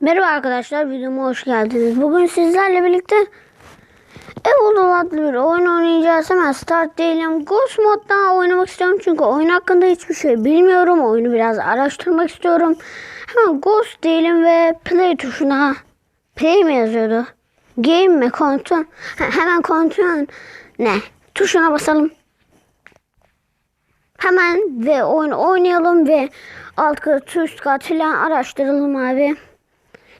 Merhaba arkadaşlar, videoma hoş geldiniz. Bugün sizlerle birlikte Evolve adlı bir oyun oynayacağız. Hemen start diyelim. Ghost moddan oynamak istiyorum çünkü oyun hakkında hiçbir şey bilmiyorum. Oyunu biraz araştırmak istiyorum. Hemen Ghost diyelim ve play tuşuna play mi yazıyordu? Game mi? Kontrol. Hemen kontrol ne? Tuşuna basalım. Hemen ve oyun oynayalım ve alt kat üst kat filan araştıralım abi.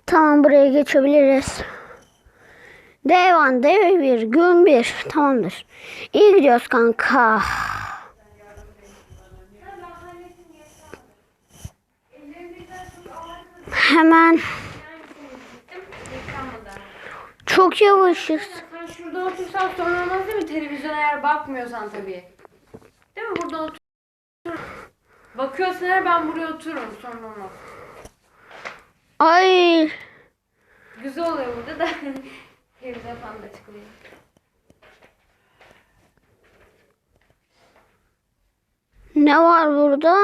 Tamam buraya geçebiliriz. Devan dev bir gün bir tamamdır. İyi gidiyoruz kanka. Hemen çok yavaşız. Şurada otursan sorun olmaz değil mi? Televizyon eğer bakmıyorsan tabii. Değil mi? Burada otur. Bakıyorsan eğer ben buraya otururum sorun olmaz. Ay Güzel oluyor burada da. Televizyon falan da çıkıyor. ne var burada?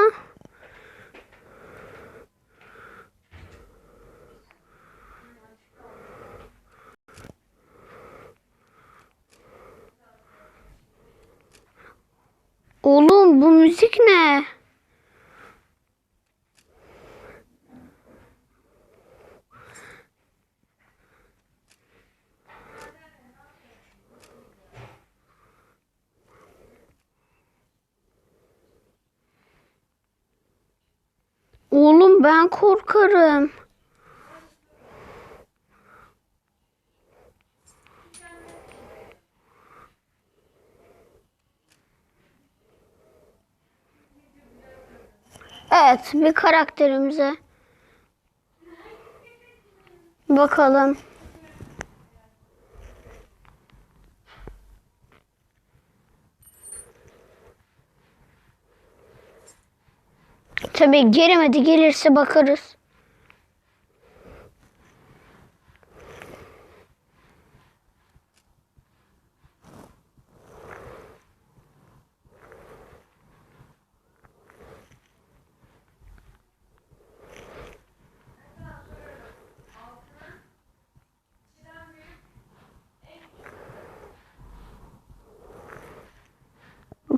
Oğlum bu müzik ne? Oğlum ben korkarım. Evet, bir karakterimize bakalım. Tabii gelemedi, gelirse bakarız.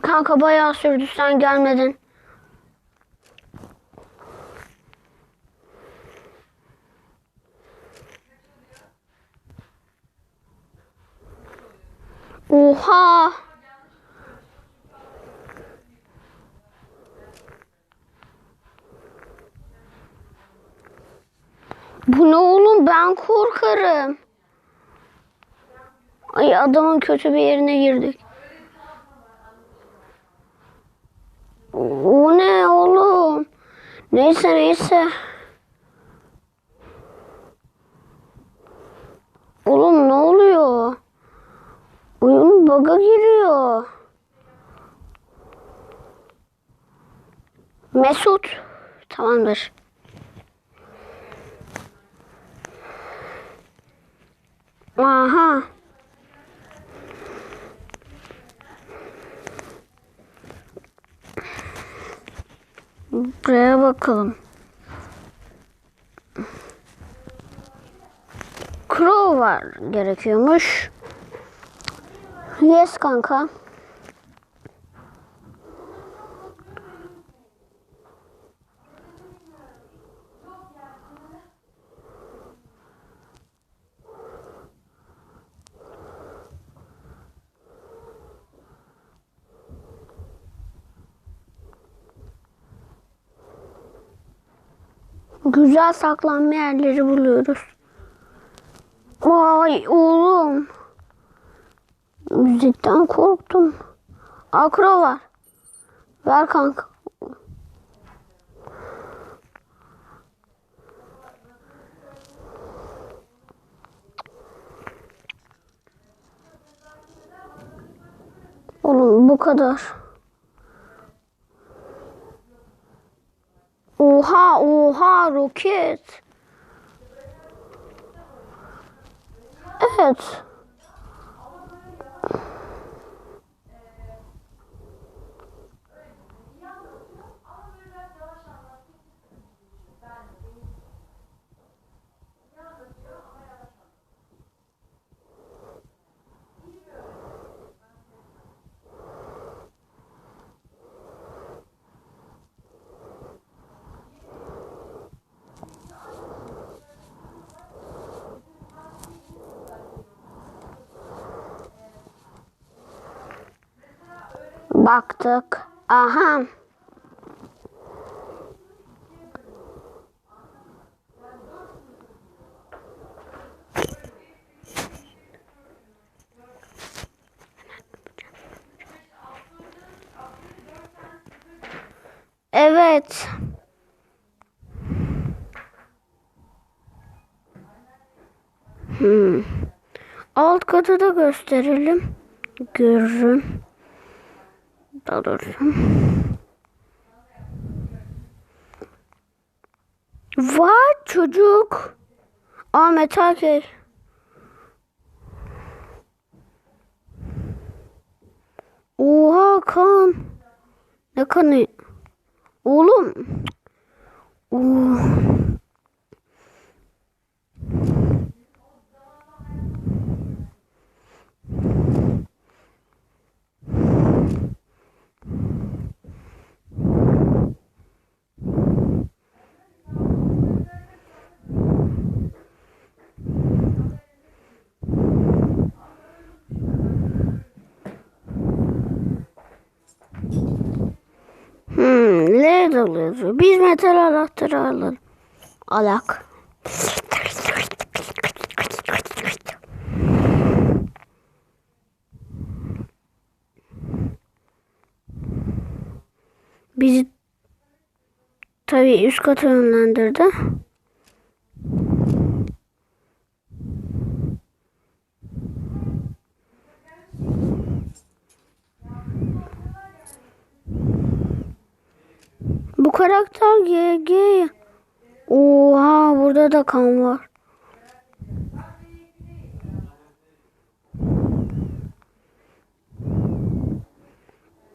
Kanka bayağı sürdü sen gelmedin. Oha! Bu ne oğlum ben korkarım. Ay adamın kötü bir yerine girdik. O ne oğlum? Neyse neyse. Oğlum ne oluyor? Oyun bug'a giriyor. Mesut. Tamamdır. Aha. Buraya bakalım. Crow var gerekiyormuş. Yes kanka. Güzel saklanma yerleri buluyoruz. Vay oğlum. Müzikten korktum. Akro var. Ver kanka. Oğlum bu kadar. Oha oha roket. Evet. Baktık. Aha. Evet. Hmm. Alt katı da gösterelim. Görürüm. Daha doğrusu. Var çocuk. Ahmet Akif. Oha kan. Ne kanı? Oğlum. Oo. Hmm, ne alıyoruz? Biz metal anahtarı alalım. Alak. Bizi tabii üst kata yönlendirdi. Bu karakter GG. Oha burada da kan var.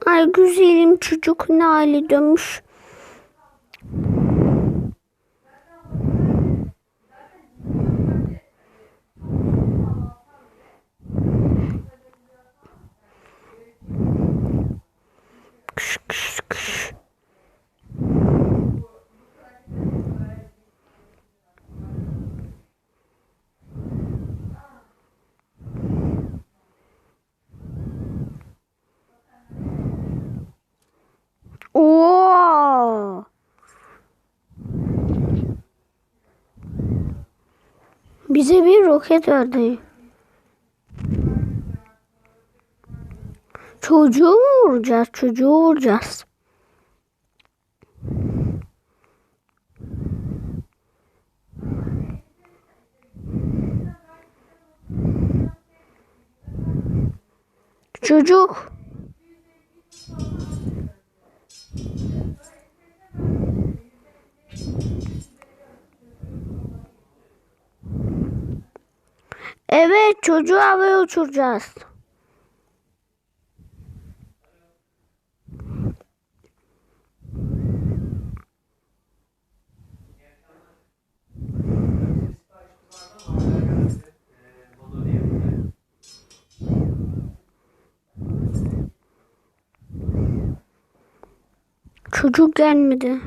Ay güzelim çocuk ne hale dönmüş. Bize bir roket verdi. Çocuğu mu vuracağız? Çocuğu vuracağız. Çocuk. Evet çocuğu havaya uçuracağız. Çocuk gelmedi.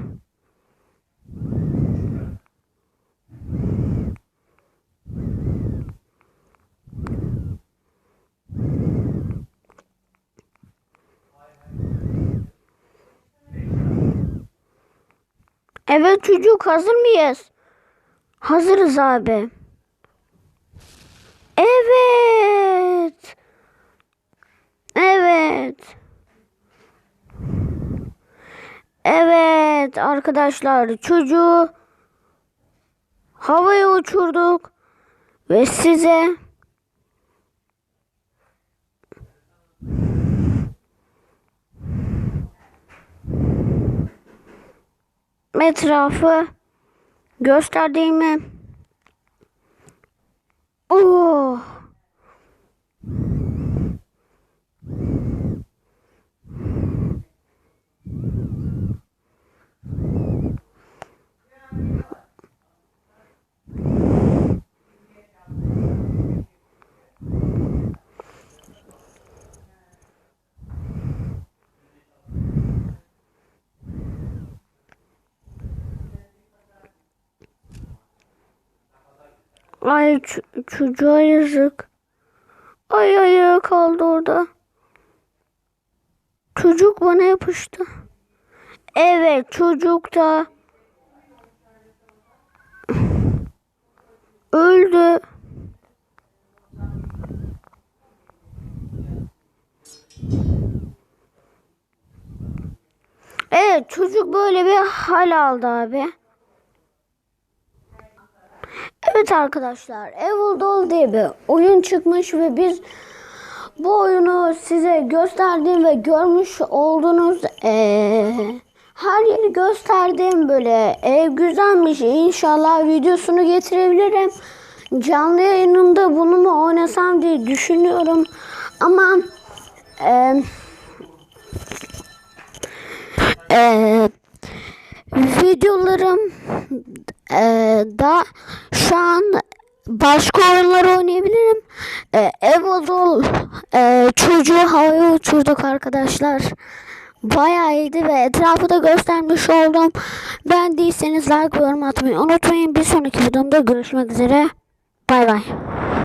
Evet çocuk hazır mıyız? Hazırız abi. Evet. Evet. Evet arkadaşlar çocuğu havaya uçurduk ve size etrafı gösterdiğimi Oh. Ay çocuğa yazık. Ay ayağı kaldı orada. Çocuk bana yapıştı. Evet çocuk da öldü. Evet çocuk böyle bir hal aldı abi. Evet arkadaşlar Evil Doll diye bir oyun çıkmış ve biz bu oyunu size gösterdiğim ve görmüş olduğunuz eee, her yeri gösterdim böyle ev güzelmiş inşallah videosunu getirebilirim. Canlı yayınımda bunu mu oynasam diye düşünüyorum ama eee eee, videolarım eee, da şu an başka oyunlar oynayabilirim. Eee Evil eee, çocuğu havaya uçurduk arkadaşlar. Bayağı iyiydi ve etrafı da göstermiş oldum. Beğendiyseniz like ve yorum atmayı unutmayın. Bir sonraki videomda görüşmek üzere. Bay bay.